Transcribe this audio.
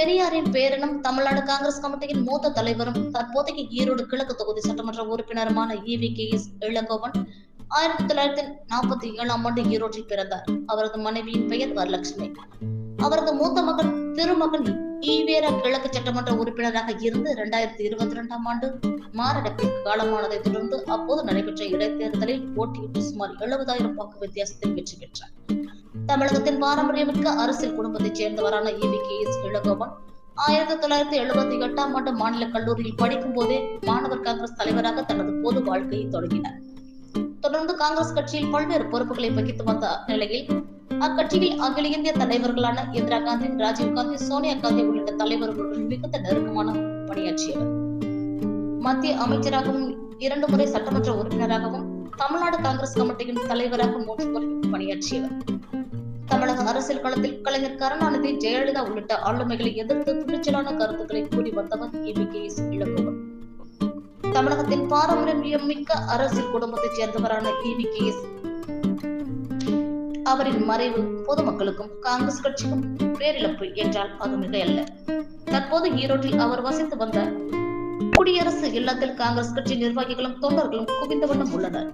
பெரியாரின் பேரனும் தமிழ்நாடு காங்கிரஸ் கமிட்டியின் மூத்த தலைவரும் தற்போதைய ஈரோடு கிழக்கு தொகுதி சட்டமன்ற உறுப்பினருமான ஈவி கே எஸ் இளங்கோவன் ஆயிரத்தி தொள்ளாயிரத்தி நாற்பத்தி ஏழாம் ஆண்டு ஈரோட்டில் பிறந்தார். அவரது மனைவியின் பெயர் வரலட்சுமி. அவரது மூத்த மகன் திருமகன் ஈவேரா கிழக்கு சட்டமன்ற உறுப்பினராக இருந்து இரண்டாயிரத்தி இருபத்தி இரண்டாம் ஆண்டு மாரடைப்பில் காலமானதை தொடர்ந்து அப்போது நடைபெற்ற இடைத்தேர்தலில் போட்டியிட்டு சுமார் எழுபதாயிரம் வாக்கு வித்தியாசத்தில் வெற்றி பெற்றார். தமிழகத்தின் பாரம்பரியமிக்க அரசியல் குடும்பத்தைச் சேர்ந்தவரான ஈவி கே எஸ் இளங்கோவன் ஆயிரத்தி தொள்ளாயிரத்தி எழுபத்தி எட்டாம் ஆண்டு மாநில கல்லூரியில் படிக்கும் போதே மாணவர் காங்கிரஸ் தலைவராக தனது பொது வாழ்க்கையை தொடங்கினார். தொடர்ந்து காங்கிரஸ் கட்சியில் பல்வேறு பொறுப்புகளை வகித்து வந்த நிலையில் அக்கட்சியில் அகில இந்திய தலைவர்களான இந்திரா காந்தி ராஜீவ் காந்தி சோனியா காந்தி உள்ளிட்ட தலைவர்களுடன் மிகுந்த நெருக்கமான பணியாற்றியவர். மத்திய அமைச்சராகவும் இரண்டு முறை சட்டமன்ற உறுப்பினராகவும் தமிழ்நாடு காங்கிரஸ் கமிட்டியின் தலைவராக மூன்று முறை பணியாற்றியவர். அரசியல் களத்தில் கலைஞர் கருணாநிதி ஜெயலலிதா உள்ளிட்ட ஆளுமைகளை எதிர்த்து துணிச்சலான கருத்துக்களை கூறி வந்தவர் இவி இளங்கோவன். தமிழகத்தின் பாரம்பரியம் மிக்க அரசியல் குடும்பத்தைச் சேர்ந்தவரான இவி கே. எஸ். அவரின் மறைவு பொதுமக்களுக்கும் காங்கிரஸ் கட்சிக்கும் பேரிழப்பு என்றால் அது மிகையல்ல. தற்போது ஈரோட்டில் அவர் வசித்து வந்த குடியரசு இல்லத்தில் காங்கிரஸ் கட்சி நிர்வாகிகளும் தொண்டர்களும் குவிந்த வண்ணம் உள்ளனர்.